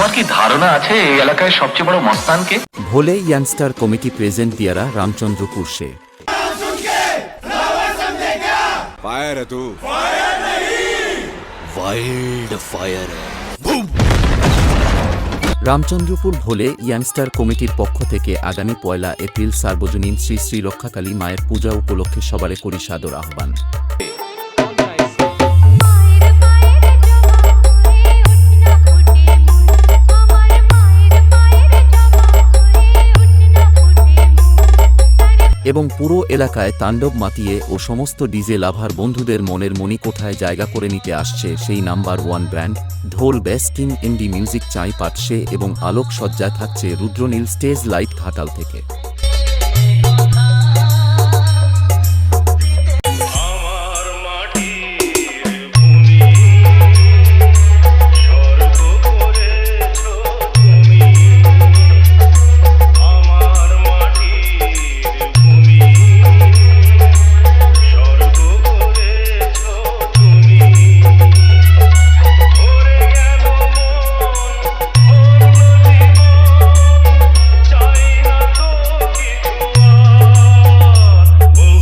তোমার কি ধারণা আছে এই এলাকায় সবচেয়ে বড় মস্তানকে? Bhole youngster committee present Diyara Ramchandrapur সে ফায়ার তু wild fire Ramchandrapur Bhole youngster কমিটির পক্ষ থেকে আগামী পয়লা এপ্রিল সার্বজনীন শ্রী শ্রী রক্ষাকালী মায়ের পূজা উপলক্ষে সবারে করি সাদর আহ্বান এবং পুরো এলাকায় তাণ্ডব মাতিয়ে ও সমস্ত ডিজে লাভার বন্ধুদের মনের মণিকোঠায় জায়গা করে নিতে আসছে সেই নাম্বার ওয়ান ব্র্যান্ড, ঢোল বেস্টিং ইন্ডি মিউজিক চাই পাটসে এবং আলোক সজ্জায় থাকছে রুদ্রনীল স্টেজ লাইট ঘাটাল থেকে।